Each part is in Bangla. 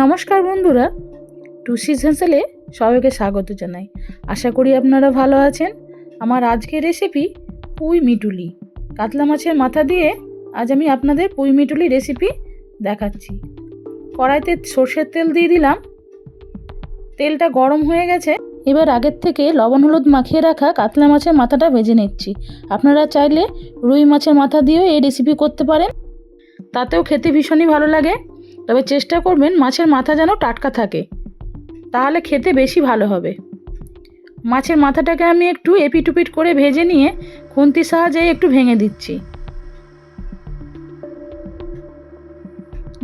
নমস্কার বন্ধুরা, টু সিজনসেলে সবাইকে স্বাগত জানাই। আশা করি আপনারা ভালো আছেন। আমার আজকের রেসিপি পুঁই মিটুলি। কাতলা মাছের মাথা দিয়ে আজ আমি আপনাদের পুঁই মিটুলি রেসিপি দেখাচ্ছি। কড়াইতে সর্ষের তেল দিয়ে দিলাম। তেলটা গরম হয়ে গেছে। এবার আগের থেকে লবণ হলুদ মাখিয়ে রাখা কাতলা মাছের মাথাটা ভেজে নিচ্ছি। আপনারা চাইলে রুই মাছের মাথা দিয়েও এই রেসিপি করতে পারেন। তাতেও খেতে ভীষণই ভালো লাগে। তবে চেষ্টা করবেন মাছের মাথা যেন টাটকা থাকে, তাহলে খেতে বেশি ভালো হবে। মাছের মাথাটাকে আমি একটু এপিটুপিট করে ভেজে নিয়ে খুন্তির সাহায্যে একটু ভেঙে দিচ্ছি।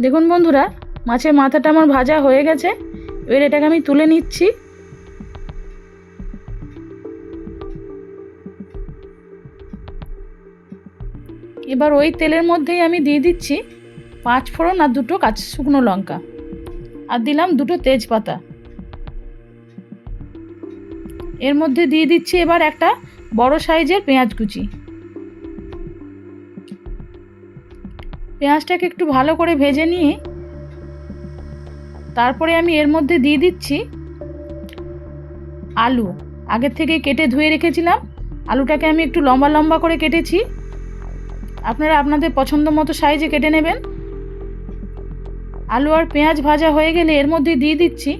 দেখুন বন্ধুরা, মাছের মাথাটা আমার ভাজা হয়ে গেছে, এবার এটাকে আমি তুলে নিচ্ছি। এবার ওই তেলের মধ্যেই আমি দিয়ে দিচ্ছি পাঁচ ফোড়ন আর দুটো কাঁচা শুকনো লঙ্কা। আর দিলাম দুটো তেজপাতা। এর মধ্যে দিয়ে দিচ্ছি এবার একটা বড় সাইজের পেঁয়াজ কুচি। পেঁয়াজটাকে একটু ভালো করে ভেজে নিয়ে তারপরে আমি এর মধ্যে দিয়ে দিচ্ছি আলু। আগের থেকে কেটে ধুয়ে রেখেছিলাম। আলুটাকে আমি একটু লম্বা লম্বা করে কেটেছি। আপনারা আপনাদের পছন্দ মতো সাইজে কেটে নেবেন। আলু আর পেঁয়াজ ভাজা হয়ে গেলে এর মধ্যে দিয়ে দিচ্ছি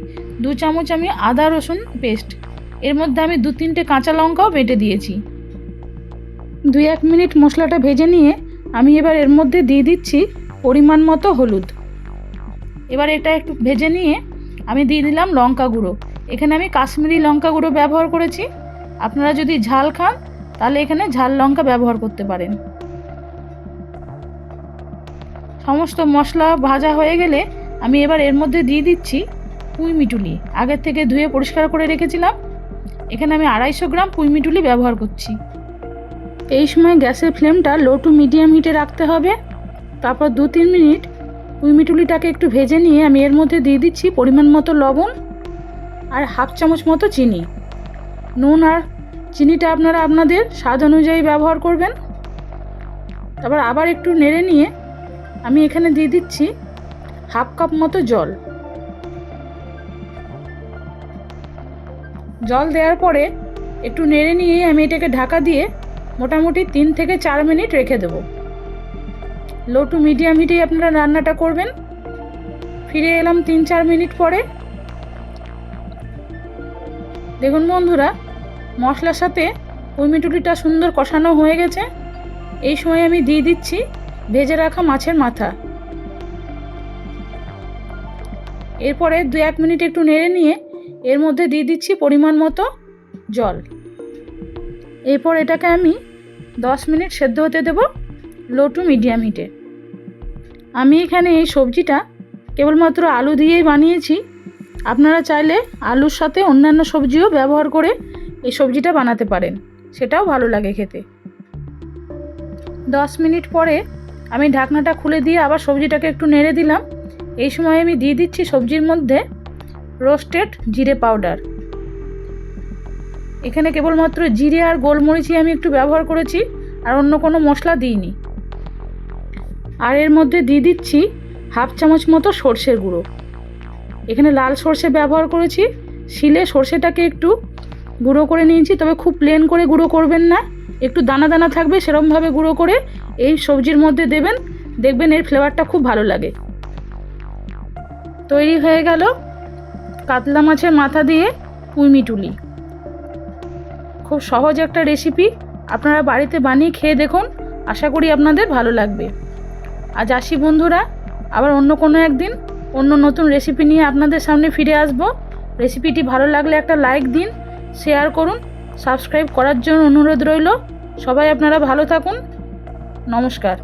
দু চামচ আমি আদা রসুন পেস্ট। এর মধ্যে আমি দু তিনটে কাঁচা লঙ্কাও বেটে দিয়েছি। দুই এক মিনিট মশলাটা ভেজে নিয়ে আমি এবার এর মধ্যে দিয়ে দিচ্ছি পরিমাণ মতো হলুদ। এবার এটা একটু ভেজে নিয়ে আমি দিয়ে দিলাম লঙ্কা গুঁড়ো। এখানে আমি কাশ্মীরি লঙ্কা গুঁড়ো ব্যবহার করেছি। আপনারা যদি ঝাল খান, তাহলে এখানে ঝাল লঙ্কা ব্যবহার করতে পারেন। সমস্ত মশলা ভাজা হয়ে গেলে আমি এবার এর মধ্যে দিয়ে দিচ্ছি পুঁই মিটুলি। আগের থেকে ধুয়ে পরিষ্কার করে রেখেছিলাম। এখানে আমি আড়াইশো গ্রাম পুঁই মিটুলি ব্যবহার করছি। এই সময় গ্যাসের ফ্লেমটা লো টু মিডিয়াম হিটে রাখতে হবে। তারপর দু তিন মিনিট পুঁই মিটুলিটাকে একটু ভেজে নিয়ে আমি এর মধ্যে দিয়ে দিচ্ছি পরিমাণ মতো লবণ আর হাফ চামচ মতো চিনি। নুন আর চিনিটা আপনারা আপনাদের স্বাদ অনুযায়ী ব্যবহার করবেন। তারপর আবার একটু নেড়ে নিয়ে আমি এখানে দিয়ে দিচ্ছি হাফ কাপ মতো জল। জল দেওয়ার পরে একটু নেড়ে নিয়ে আমি এটাকে ঢাকা দিয়ে মোটামুটি তিন থেকে চার মিনিট রেখে দেব। লো টু মিডিয়াম হিটেই আপনারা রান্নাটা করবেন। ফিরে এলাম তিন চার মিনিট পরে। দেখুন বন্ধুরা, মশলার সাথে ওই সুন্দর কষানো হয়ে গেছে। এই সময় আমি দিয়ে দিচ্ছি ভেজে রাখা মাছের মাথা। এরপরে দু এক মিনিট একটু নেড়ে নিয়ে এর মধ্যে দিয়ে দিচ্ছি পরিমাণ মতো জল। এরপর এটাকে আমি দশ মিনিট সেদ্ধ হতে দেব লো টু মিডিয়াম হিটে আমি এখানে এই সবজিটা কেবলমাত্র আলু দিয়েই বানিয়েছি। আপনারা চাইলে আলুর সাথে অন্যান্য সবজিও ব্যবহার করে এই সবজিটা বানাতে পারেন। সেটাও ভালো লাগে খেতে। দশ মিনিট পরে আমি ঢাকনাটা খুলে দিয়ে আবার সবজিটাকে একটু নেড়ে দিলাম। এই সময় আমি দিয়ে দিচ্ছি সবজির মধ্যে রোস্টেড জিরে পাউডার। এখানে কেবলমাত্র জিরে আর গোলমরিচই আমি একটু ব্যবহার করেছি, আর অন্য কোনো মশলা দিইনি। আর এর মধ্যে দিয়ে দিচ্ছি হাফ চামচ মতো সর্ষের গুঁড়ো। এখানে লাল সর্ষে ব্যবহার করেছি, শিলে সর্ষেটাকে একটু গুঁড়ো করে নিয়েছি, তবে খুব প্লেন করে গুঁড়ো করবেন না। একটু দানা দানা থাকবে, সেরমভাবে গুঁড়ো করে এই সবজির মধ্যে দেবেন। দেখবেন এর ফ্লেভারটা খুব ভালো লাগে। তৈরি হয়ে গেল কাতলা মাছের মাথা দিয়ে পুঁইমিটুলি খুব সহজ একটা রেসিপি। আপনারা বাড়িতে বানিয়ে খেয়ে দেখুন। আশা করি আপনাদের ভালো লাগবে। আজ আসি বন্ধুরা, আবার অন্য কোনো একদিন অন্য নতুন রেসিপি নিয়ে আপনাদের সামনে ফিরে আসব। রেসিপিটি ভালো লাগলে একটা লাইক দিন, শেয়ার করুন। সাবস্ক্রাইব করার জন্য অনুরোধ রইল। সবাই আপনারা ভালো থাকুন। নমস্কার।